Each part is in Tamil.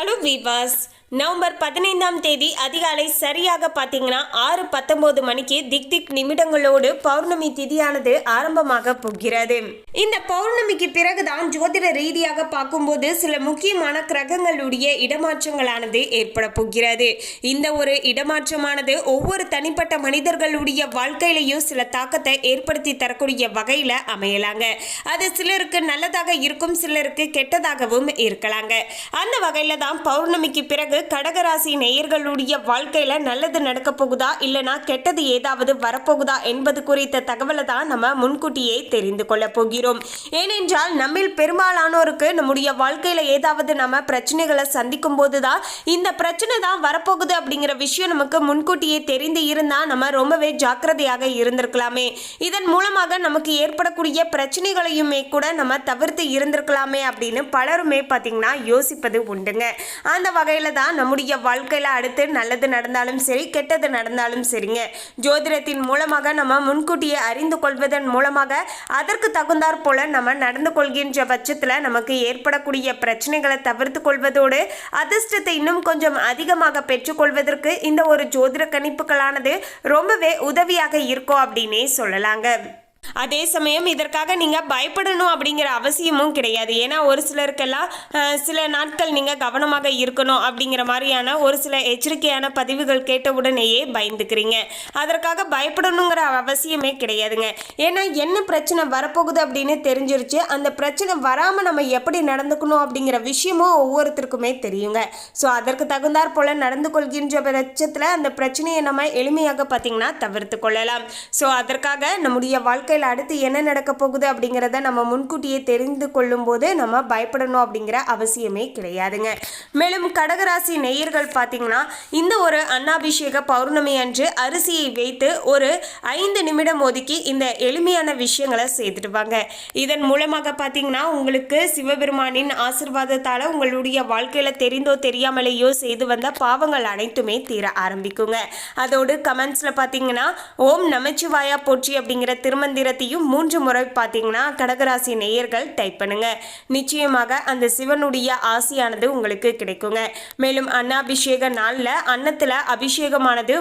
ஹலோ வீவாஸ் நவம்பர் பதினைந்தாம் தேதி அதிகாலை சரியாக பார்த்தீங்கன்னா ஆறு பத்தொன்பது மணிக்கு திக் திக் நிமிடங்களோடு பௌர்ணமி திதியானது ஆரம்பமாக போகிறது. இந்த பௌர்ணமிக்கு பிறகுதான் ஜோதிட ரீதியாக பார்க்கும்போது சில முக்கியமான கிரகங்களுடைய இடமாற்றங்களானது ஏற்பட போகிறது. இந்த ஒரு இடமாற்றமானது ஒவ்வொரு தனிப்பட்ட மனிதர்களுடைய வாழ்க்கையிலையும் சில தாக்கத்தை ஏற்படுத்தி தரக்கூடிய வகையில் அமையலாங்க. அது சிலருக்கு நல்லதாக இருக்கும் சிலருக்கு கெட்டதாகவும் இருக்கலாங்க. அந்த வகையில் தான் பௌர்ணமிக்கு பிறகு கடகராசி நேயர்களுடைய வாழ்க்கையில நல்லது நடக்க போகுதா இல்லனா கெட்டது ஏதாவது வரப்போகுதா என்பது குறித்த தகவலை தான் நம்ம முன்கூட்டியே தெரிந்து கொள்ள போகிறோம். ஏனென்றால் நம்மில் பெரும்பாலானோருக்கு நம்முடைய வாழ்க்கையில ஏதாவது நம்ம பிரச்சனைகளை சந்திக்கும் போதுதான் இந்த பிரச்சனை தான் வரப்போகுது அப்படிங்கிற விஷயம் நமக்கு முன்கூட்டியே தெரிந்து இருந்தா நம்ம ரொம்பவே ஜாக்கிரதையாக இருந்திருக்கலாமே. இதன் மூலமாக நமக்கு ஏற்படக்கூடிய பிரச்சனைகளையுமே கூட நம்ம தவிர்த்து இருந்திருக்கலாமே அப்படின்னு பலருமே பார்த்தீங்கன்னா யோசிப்பது உண்டுங்க. அந்த வகையில் தான் நம்முடைய வாழ்க்கையில் அடுத்து நல்லது நடந்தாலும் சரி கெட்டது நடந்தாலும் சரிங்க. ஜோதிடத்தின் மூலமாக நம்ம முன்கூட்டியே அறிந்து கொள்வதன் மூலமாக அதற்கு தகுந்தாற் போல நம்ம நடந்து கொள்கின்ற பட்சத்தில் நமக்கு ஏற்படக்கூடிய பிரச்சனைகளை தவிர்த்து கொள்வதோடு அதிர்ஷ்டத்தை இன்னும் கொஞ்சம் அதிகமாக பெற்றுக்கொள்வதற்கு இந்த ஒரு ஜோதிட கணிப்புகளானது ரொம்பவே உதவியாக இருக்கும் அப்படின்னே சொல்லலாங்க. அதே சமயம் இதற்காக நீங்கள் பயப்படணும் அப்படிங்கிற அவசியமும் கிடையாது. ஏன்னா ஒரு சிலருக்கெல்லாம் சில நாட்கள் நீங்கள் கவனமாக இருக்கணும் அப்படிங்கிற மாதிரியான ஒரு சில எச்சரிக்கையான பதிவுகள் கேட்ட உடனேயே பயந்துக்கிறீங்க. அதற்காக பயப்படணுங்கிற அவசியமே கிடையாதுங்க. ஏன்னா என்ன பிரச்சனை வரப்போகுது அப்படின்னு தெரிஞ்சிருச்சு. அந்த பிரச்சனை வராமல் நம்ம எப்படி நடந்துக்கணும் அப்படிங்கிற விஷயமும் ஒவ்வொருத்தருக்குமே தெரியுங்க. ஸோ அதற்கு தகுந்தாற் போல் நடந்து கொள்கின்ற பட்சத்தில் அந்த பிரச்சனையை நம்ம எளிமையாக பார்த்தீங்கன்னா தவிர்த்து கொள்ளலாம். ஸோ அதற்காக நம்முடைய வாழ்க்கை வாழ்க்கையில் அடுத்து என்ன நடக்க போகுது அப்படிங்கிறத நம்ம முன்கூட்டியே தெரிந்து கொள்ளும் போது நம்ம பயப்படணும் அப்படிங்கிற அவசியமே கிடையாதுங்க. மேலும் கடகராசி நேயர்கள் பார்த்தீங்கன்னா இந்த ஒரு அன்னாபிஷேக பௌர்ணமி அன்று அரிசியை வைத்து ஒரு ஐந்து நிமிடம் ஒதுக்கி இந்த எளிமையான விஷயங்களை செய்துடுவாங்க. இதன் மூலமாக பார்த்தீங்கன்னா உங்களுக்கு சிவபெருமானின் ஆசிர்வாதத்தால் உங்களுடைய வாழ்க்கையில் தெரிந்தோ தெரியாமலேயோ செய்து வந்த பாவங்கள் அனைத்துமே தீர ஆரம்பிக்குங்க. அதோடு கமெண்ட்ஸில் பார்த்தீங்கன்னா ஓம் நமச்சிவாயா போற்றி அப்படிங்கிற மந்திரத்தையும் மூன்று முறை பார்த்தீங்கன்னா கடகராசி நேயர்கள் டைப் பண்ணுங்க. நிச்சயமாக அந்த சிவனுடைய ஆசியானது உங்களுக்கு கிடைக்குங்க. மேலும் அன்னாபிஷேக நாளில் அன்னத்தில் அபிஷேகமானது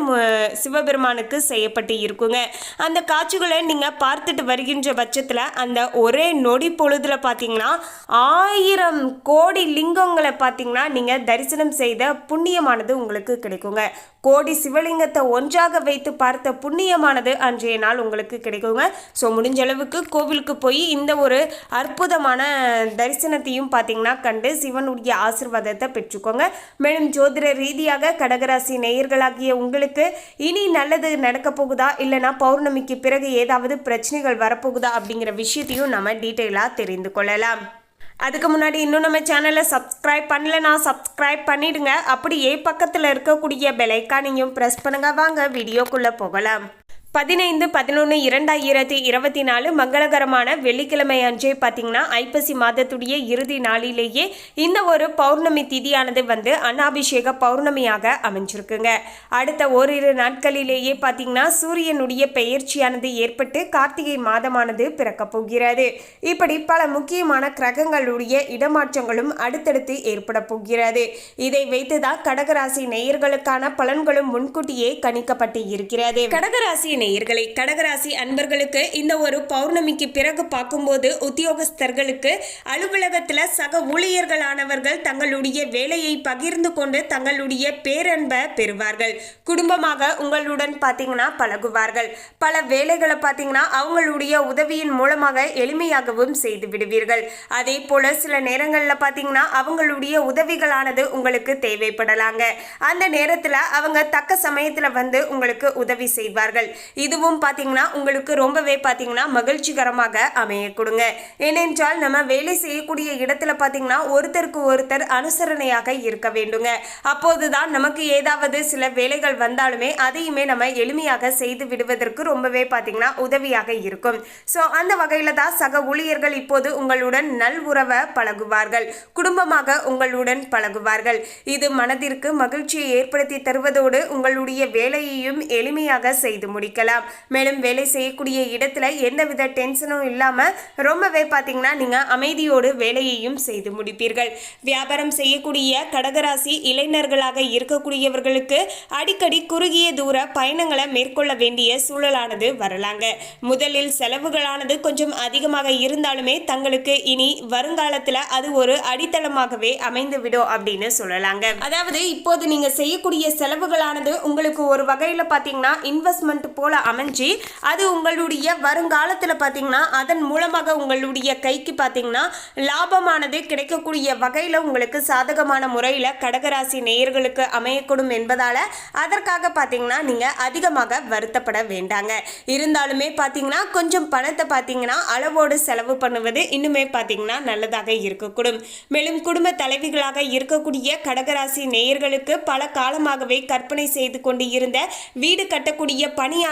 சிவபெருமானுக்கு செய்யப்பட்டு இருக்குங்க. அந்த காட்சிகளை நீங்கள் பார்த்துட்டு வருகின்ற பட்சத்தில் அந்த ஒரே நொடி பொழுதுல பார்த்தீங்கன்னா ஆயிரம் கோடி லிங்கங்களை பார்த்தீங்கன்னா நீங்கள் தரிசனம் செய்த புண்ணியமானது உங்களுக்கு கிடைக்குங்க. கோடி சிவலிங்கத்தை ஒன்றாக வைத்து பார்த்த புண்ணியமானது அன்றைய நாள் உங்களுக்கு கிடைக்குங்க. ஸோ முடிஞ்ச அளவுக்கு கோவிலுக்கு போய் இந்த ஒரு அற்புதமான தரிசனத்தையும் பார்த்தீங்கன்னா கண்டு சிவனுடைய ஆசிர்வாதத்தை பெற்றுக்கோங்க. மேலும் ஜோதிட ரீதியாக கடகராசி நேயர்களாகிய உங்களுக்கு இனி நல்லது நடக்க போகுதா? இல்லைனா பௌர்ணமிக்கு பிறகு ஏதாவது பிரச்சனைகள் வரப்போகுதா? அப்படிங்கிற விஷயத்தையும் நம்ம டீட்டெயிலாக தெரிந்து கொள்ளலாம். அதுக்கு முன்னாடி இன்னும் நம்ம சேனலை சப்ஸ்கிரைப் பண்ணலனா சப்ஸ்கிரைப் பண்ணிடுங்க. அப்படியே பக்கத்தில் இருக்கக்கூடிய பெலைக்கானையும் ப்ரெஸ் பண்ணுங்க. வாங்க வீடியோக்குள்ளே போகலாம். பதினைந்து பதினொன்று இரண்டாயிரத்தி இருபத்தி நாலு மங்களகரமான வெள்ளிக்கிழமை அன்றே பார்த்தீங்கன்னா ஐப்பசி மாதத்துடைய இறுதி நாளிலேயே இந்த ஒரு பௌர்ணமி திதியானது வந்து அன்னாபிஷேக பௌர்ணமியாக அமைஞ்சிருக்குங்க. அடுத்த ஓரிரு நாட்களிலேயே பார்த்தீங்கன்னா சூரியனுடைய பெயர்ச்சியானது ஏற்பட்டு கார்த்திகை மாதமானது பிறக்கப் போகிறது. இப்படி பல முக்கியமான கிரகங்களுடைய இடமாற்றங்களும் அடுத்தடுத்து ஏற்பட போகிறது. இதை வைத்துதான் கடகராசி நேயர்களுக்கான பலன்களும் முன்கூட்டியே கணிக்கப்பட்டு இருக்கிறது. கடகராசி நேயர்களை கடகராசி அன்பர்களுக்கு இந்த ஒரு பௌர்ணமிக்கு பிறகு பார்க்கும்போது உத்தியோகஸ்தர்களுக்கு அலுவலகத்தில் சக ஊழியர்களானவர்கள் தங்களுடைய வேலையை பகிர்ந்து கொண்டு தங்களுடைய பேரன்பை பெறுவார்கள். குடும்பமாக உங்களுடன் பார்த்தீங்கன்னா பழகுவார்கள். பல வேலைகளை பார்த்தீங்கன்னா அவங்களுடைய உதவியின் மூலமாக எளிமையாகவும் செய்து விடுவீர்கள். அதே போல சில நேரங்களில் பார்த்தீங்கன்னா அவங்களுடைய உதவிகளானது உங்களுக்கு தேவைப்படலாங்க. அந்த நேரத்தில் அவங்க தக்க சமயத்தில் வந்து உங்களுக்கு உதவி செய்வார்கள். இதுவும் பார்த்தீங்கன்னா உங்களுக்கு ரொம்பவே பார்த்தீங்கன்னா மகிழ்ச்சிகரமாக அமைய கொடுங்க ஏனென்றால் நம்ம வேலை செய்யக்கூடிய இடத்துல பார்த்தீங்கன்னா ஒருத்தருக்கு ஒருத்தர் அனுசரணையாக இருக்க வேண்டுங்க. அப்போதுதான் நமக்கு ஏதாவது சில வேலைகள் வந்தாலுமே அதையுமே நம்ம எளிமையாக செய்து விடுவதற்கு ரொம்பவே பார்த்தீங்கன்னா உதவியாக இருக்கும். ஸோ அந்த வகையில் தான் சக ஊழியர்கள் இப்போது உங்களுடன் நல் உறவை பழகுவார்கள். குடும்பமாக உங்களுடன் பழகுவார்கள். இது மனதிற்கு மகிழ்ச்சியை ஏற்படுத்தி தருவதோடு உங்களுடைய வேலையையும் எளிமையாக செய்து முடிக்க அதிகரிக்கலாம் மேலும் வேலை செய்யக்கூடிய இடத்துல எந்தவித டென்ஷனும் இல்லாமல் ரொம்பவே பார்த்தீங்கன்னா நீங்கள் அமைதியோடு வேலையையும் செய்து முடிப்பீர்கள். வியாபாரம் செய்யக்கூடிய கடகராசி இளைஞர்களாக இருக்கக்கூடியவர்களுக்கு அடிக்கடி குறுகிய தூர பயணங்களை மேற்கொள்ள வேண்டிய சூழலானது வரலாங்க. முதலில் செலவுகளானது கொஞ்சம் அதிகமாக இருந்தாலுமே தங்களுக்கு இனி வருங்காலத்தில் அது ஒரு அடித்தளமாகவே அமைந்துவிடும் அப்படின்னு சொல்லலாங்க. அதாவது இப்போது நீங்க செய்யக்கூடிய செலவுகளானது உங்களுக்கு ஒரு வகையில் பார்த்தீங்கன்னா இன்வெஸ்ட்மெண்ட் போல அமைஞ்சு அது உங்களுடைய வருங்காலத்தில் பார்த்தீங்கன்னா அதன் மூலமாக உங்களுடைய கைக்கு பார்த்தீங்கன்னா லாபமானது கிடைக்கக்கூடிய வகையில் உங்களுக்கு சாதகமான முறையில் கடகராசி நேயர்களுக்கு அமையக்கூடும் என்பதால் அதற்காக பார்த்தீங்கன்னா நீங்கள் அதிகமாக வருத்தப்பட வேண்டாங்க. இருந்தாலுமே பார்த்தீங்கன்னா கொஞ்சம் பணத்தை பார்த்தீங்கன்னா அளவோடு செலவு பண்ணுவது இன்னுமே பார்த்தீங்கன்னா நல்லதாக இருக்கக்கூடும். மேலும் குடும்ப தலைவிகளாக இருக்கக்கூடிய கடகராசி நேயர்களுக்கு பல காலமாகவே கற்பனை செய்து கொண்டு இருந்த வீடு கட்டக்கூடிய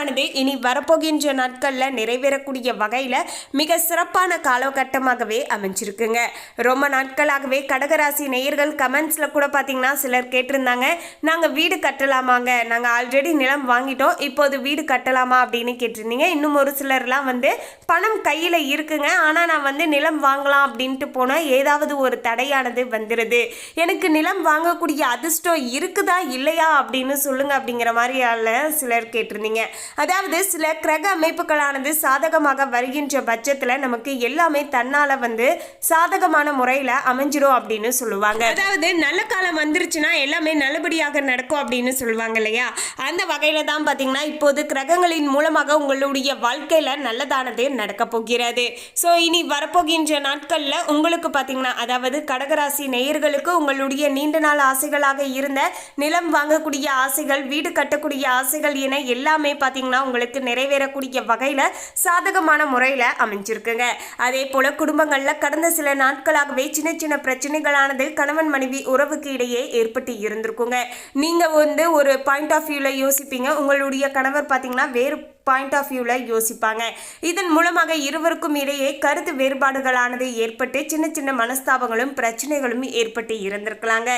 பணியானது இனி வரப்போகின்ற நாட்களில் நிறைவேறக்கூடிய வகையில் மிக சிறப்பான காலகட்டமாகவே அமைஞ்சிருக்குங்க. ரொம்ப நாட்களாகவே கடகராசி நேயர்கள் கமெண்ட்ஸில் கூட பார்த்தீங்கன்னா சிலர் கேட்டிருந்தாங்க. நாங்கள் வீடு கட்டலாமாங்க? நாங்கள் ஆல்ரெடி நிலம் வாங்கிட்டோம். இப்போது வீடு கட்டலாமா அப்படின்னு கேட்டிருந்தீங்க. இன்னும் ஒரு சிலர்லாம் வந்து பணம் கையில் இருக்குங்க. ஆனால் நான் வந்து நிலம் வாங்கலாம் அப்படின்ட்டு போனால் ஏதாவது ஒரு தடையானது வந்துடுது எனக்கு நிலம் வாங்கக்கூடிய அதிர்ஷ்டம் இருக்குதா? இல்லையா? அப்படின்னு சொல்லுங்கள் அப்படிங்கிற மாதிரியால சிலர் கேட்டிருந்தீங்க. அதாவது சில கிரக அமைப்புகளானது சாதகமாக வருகின்ற பட்சத்தில் நமக்கு எல்லாமே தன்னால் வந்து சாதகமான முறையில் அமைஞ்சிரும் அப்படின்னு சொல்லுவாங்க. அதாவது நல்ல காலம் வந்துருச்சுன்னா எல்லாமே நல்லபடியாக நடக்கும் அப்படின்னு சொல்லுவாங்க இல்லையா? அந்த வகையில் தான் பார்த்தீங்கன்னா இப்போது கிரகங்களின் மூலமாக உங்களுடைய வாழ்க்கையில் நல்லதானது நடக்க போகிறது. ஸோ இனி வரப்போகின்ற நாட்களில் உங்களுக்கு பார்த்தீங்கன்னா அதாவது கடகராசி நேயர்களுக்கு உங்களுடைய நீண்ட நாள் ஆசைகளாக இருந்த நிலம் வாங்கக்கூடிய ஆசைகள் வீடு கட்டக்கூடிய ஆசைகள் என எல்லாமே பார்த்தீங்கன்னா உங்களுக்கு நிறைவேறக்கூடிய வகையில் சாதகமான முறையில் அமைஞ்சிருக்குங்க. அதே போல் குடும்பங்களில் கடந்த சில நாட்களாகவே சின்ன சின்ன பிரச்சனைகளானது கணவன் மனைவி உறவுக்கு இடையே ஏற்பட்டு இருந்திருக்குங்க. நீங்கள் வந்து ஒரு பாயிண்ட் ஆஃப் வியூவில் யோசிப்பீங்க. உங்களுடைய கணவர் பார்த்தீங்கன்னா வேறு பாயிண்ட் ஆஃப் வியூவில் யோசிப்பாங்க. இதன் மூலமாக இருவருக்கும் இடையே கருத்து வேறுபாடுகளானது ஏற்பட்டு சின்ன சின்ன மனஸ்தாபங்களும் பிரச்சனைகளும் ஏற்பட்டு இருந்திருக்கலாங்க.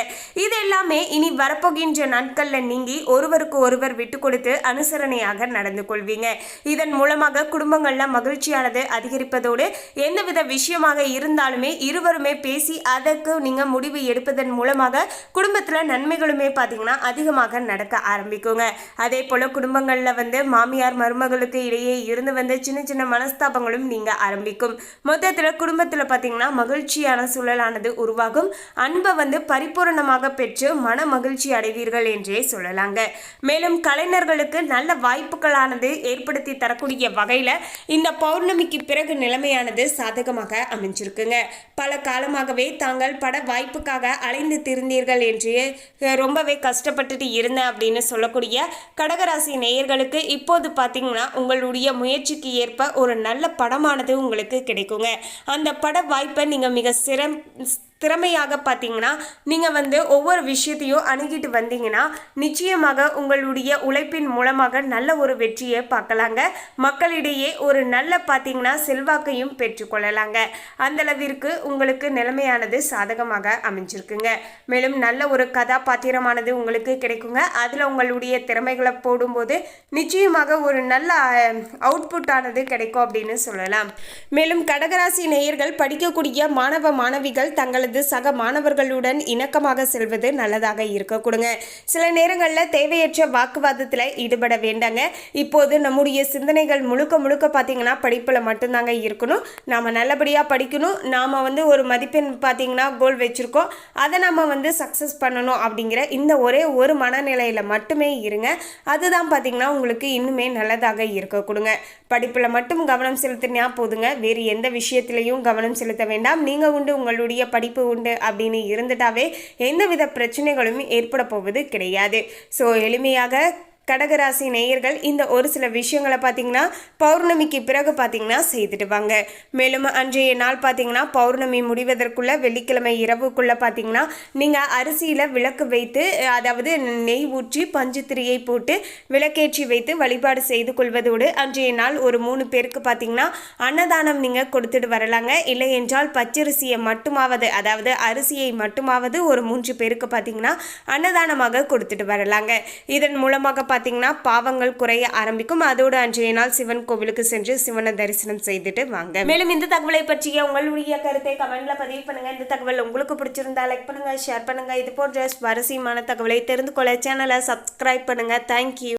இது எல்லாமே இனி வரப்போகின்ற நாட்களில் நீங்கி ஒருவருக்கு ஒருவர் விட்டு கொடுத்து அனுசரணையாக நடந்து கொள்வீங்க. இதன் மூலமாக குடும்பங்களில் மகிழ்ச்சியானது அதிகரிப்பதோடு எந்தவித விஷயமாக இருந்தாலுமே இருவருமே பேசி அதற்கு நீங்கள் முடிவு எடுப்பதன் மூலமாக குடும்பத்தில் நன்மைகளுமே பார்த்தீங்கன்னா அதிகமாக நடக்க ஆரம்பிக்குங்க. அதே போல் குடும்பங்களில் வந்து மாமியார் மருமகளுக்கு இடையே இருந்து வந்த சின்ன சின்ன மனஸ்தாபங்களும் நீங்க ஆரம்பிக்கும். மொத்தத்தில் குடும்பத்தில் பார்த்தீங்கன்னா மகிழ்ச்சியான சூழலானது உருவாகும். அன்பை வந்து பரிபூரணமாக பெற்று மன மகிழ்ச்சி அடைவீர்கள் என்றே சொல்லலாங்க. மேலும் கலைஞர்களுக்கு நல்ல வாய்ப்புகளானது ஏற்படுத்தி தரக்கூடிய வகையில் இந்த பௌர்ணமிக்கு பிறகு நிலைமையானது சாதகமாக அமைஞ்சிருக்குங்க. பல காலமாகவே தாங்கள் பட வாய்ப்புக்காக அலைந்து திருந்தீர்கள் என்று ரொம்பவே கஷ்டப்பட்டுட்டு இருந்தேன் அப்படின்னு சொல்லக்கூடிய கடகராசி நேயர்களுக்கு இப்போது பார்த்தீங்கன்னா உங்களுடைய முயற்சிக்கு ஏற்ப ஒரு நல்ல படமானது உங்களுக்கு கிடைக்குங்க. அந்த பட வாய்ப்பை நீங்கள் மிக சிறம் திறமையாக பார்த்தீங்கன்னா நீங்கள் வந்து ஒவ்வொரு விஷயத்தையும் அணுகிட்டு வந்தீங்கன்னா நிச்சயமாக உங்களுடைய உழைப்பின் மூலமாக நல்ல ஒரு வெற்றியை பார்க்கலாங்க. மக்களிடையே ஒரு நல்ல பார்த்தீங்கன்னா செல்வாக்கையும் பெற்றுக்கொள்ளலாங்க. அந்தளவிற்கு உங்களுக்கு நிலைமையானது சாதகமாக அமைஞ்சிருக்குங்க. மேலும் நல்ல ஒரு கதாபாத்திரமானது உங்களுக்கு கிடைக்குங்க. அதில் உங்களுடைய திறமைகளை போடும்போது நிச்சயமாக ஒரு நல்ல அவுட்புட் ஆனது கிடைக்கும் அப்படின்னு சொல்லலாம். மேலும் கடகராசி நேயர்கள் படிக்கக்கூடிய மாணவ மாணவிகள் தங்களது சக மாணவர்களுடன் இணக்கமாக செல்வது நல்லதாக இருக்க கொடுங்க. சில நேரங்களில் தேவையற்ற வாக்குவாதத்தில் ஈடுபட வேண்டாங்க. இப்போது நம்முடைய சிந்தனைகள் முழுக்க முழுக்க பார்த்தீங்கன்னா படிப்பில் மட்டும்தாங்க இருக்கணும். நாம் நல்லபடியாக படிக்கணும். நாம் வந்து ஒரு மதிப்பெண் பார்த்தீங்கன்னா கோல் வச்சுருக்கோம். அதை நம்ம வந்து சக்ஸஸ் பண்ணணும் அப்படிங்கிற இந்த ஒரே ஒரு மனநிலையில் மட்டுமே இருங்க. அதுதான் பார்த்தீங்கன்னா உங்களுக்கு இன்னுமே நல்லதாக இருக்க கொடுங்க. படிப்பில் மட்டும் கவனம் செலுத்தினா போதுங்க. வேறு எந்த விஷயத்திலையும் கவனம் செலுத்த வேண்டாம். நீங்கள் உண்டு உங்களுடைய படிப்பு உண்டு அப்படின்னு இருந்துட்டாவே எந்தவித பிரச்சனைகளும் ஏற்பட போவது கிடையாது. ஸோ எளிமையாக கடகராசி நேயர்கள் இந்த ஒரு சில விஷயங்களை பார்த்தீங்கன்னா பௌர்ணமிக்கு பிறகு பார்த்தீங்கன்னா செய்துட்டு வாங்க மேலும் அன்றைய நாள் பார்த்தீங்கன்னா பௌர்ணமி முடிவதற்குள்ள வெள்ளிக்கிழமை இரவுக்குள்ள பார்த்தீங்கன்னா நீங்கள் அரிசியில் விளக்கு வைத்து அதாவது நெய் ஊற்றி பஞ்சு திரியை போட்டு விளக்கேற்றி வைத்து வழிபாடு செய்து கொள்வதோடு அன்றைய நாள் ஒரு மூணு பேருக்கு பார்த்தீங்கன்னா அன்னதானம் நீங்கள் கொடுத்துட்டு வரலாங்க. இல்லை என்றால் பச்சரிசியை மட்டுமாவது அதாவது அரிசியை மட்டுமாவது ஒரு மூன்று பேருக்கு பார்த்தீங்கன்னா அன்னதானமாக கொடுத்துட்டு வரலாங்க. இதன் மூலமாக பார்த்தீங்கன்னா பாவங்கள் குறைய ஆரம்பிக்கும். அதோடு அன்றைய நாள் சிவன் கோவிலுக்கு சென்று சிவனை தரிசனம் செய்துட்டு வாங்க. மேலும் இந்த தகவலை பற்றிய உங்களுடைய கருத்தை கமெண்ட்ல பதிவு பண்ணுங்க. இந்த தகவல் உங்களுக்கு பிடிச்சிருந்தா லைக் பண்ணுங்க ஷேர் பண்ணுங்க. இது போன்ற சுவாரஸ்யமான தகவலை தெரிந்து கொள்ள சேனலை சப்ஸ்கிரைப் பண்ணுங்க. தேங்க்யூ